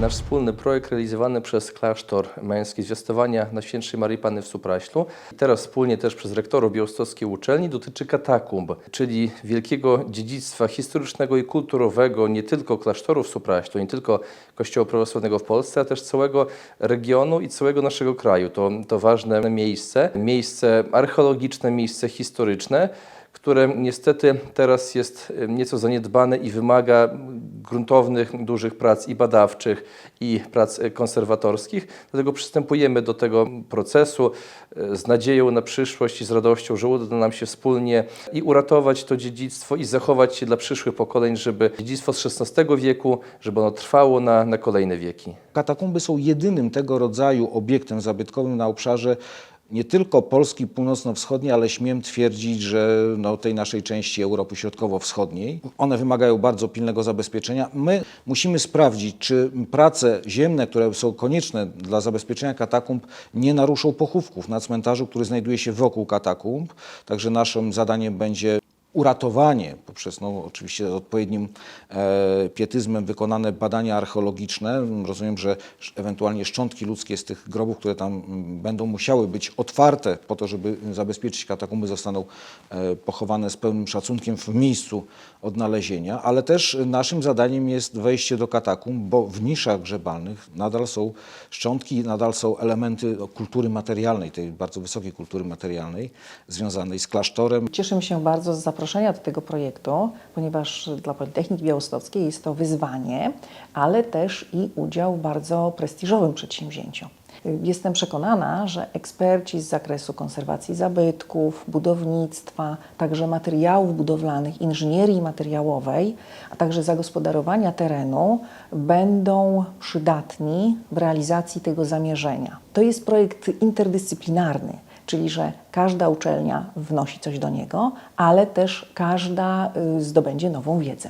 Nasz wspólny projekt realizowany przez klasztor męski Zwiastowania Najświętszej Maryi Panny w Supraślu, teraz wspólnie też przez rektorów białostockiej uczelni dotyczy katakumb, czyli wielkiego dziedzictwa historycznego i kulturowego nie tylko klasztoru w Supraślu, nie tylko Kościoła Prawosławnego w Polsce, a też całego regionu i całego naszego kraju. To, to ważne miejsce, miejsce archeologiczne, miejsce historyczne, które niestety teraz jest e, nieco zaniedbane i wymaga gruntownych, dużych prac i badawczych, i prac e, konserwatorskich. Dlatego przystępujemy do tego procesu e, z nadzieją na przyszłość i z radością, że uda nam się wspólnie i uratować to dziedzictwo i zachować je dla przyszłych pokoleń, żeby dziedzictwo z XVI wieku, żeby ono trwało na, na kolejne wieki. Katakumby są jedynym tego rodzaju obiektem zabytkowym na obszarze nie tylko Polski północno-wschodniej, ale śmiem twierdzić, że no, tej naszej części Europy Środkowo-Wschodniej. One wymagają bardzo pilnego zabezpieczenia. My musimy sprawdzić, czy prace ziemne, które są konieczne dla zabezpieczenia katakumb, nie naruszą pochówków na cmentarzu, który znajduje się wokół katakumb. Także naszym zadaniem będzie uratowanie poprzez no, oczywiście odpowiednim e, pietyzmem wykonane badania archeologiczne. Rozumiem, że ewentualnie szczątki ludzkie z tych grobów, które tam mm, będą musiały być otwarte po to, żeby zabezpieczyć katakumby, zostaną e, pochowane z pełnym szacunkiem w miejscu odnalezienia, ale też naszym zadaniem jest wejście do katakumb, bo w niszach grzebalnych nadal są szczątki, nadal są elementy kultury materialnej, tej bardzo wysokiej kultury materialnej związanej z klasztorem, Cieszę się bardzo z zaproszenia do tego projektu, ponieważ dla Politechniki Białostockiej jest to wyzwanie, ale też i udział w bardzo prestiżowym przedsięwzięciu. Jestem przekonana, że eksperci z zakresu konserwacji zabytków, budownictwa, także materiałów budowlanych, inżynierii materiałowej, a także zagospodarowania terenu będą przydatni w realizacji tego zamierzenia. To jest projekt interdyscyplinarny czyli że każda uczelnia wnosi coś do niego, ale też każda y, zdobędzie nową wiedzę.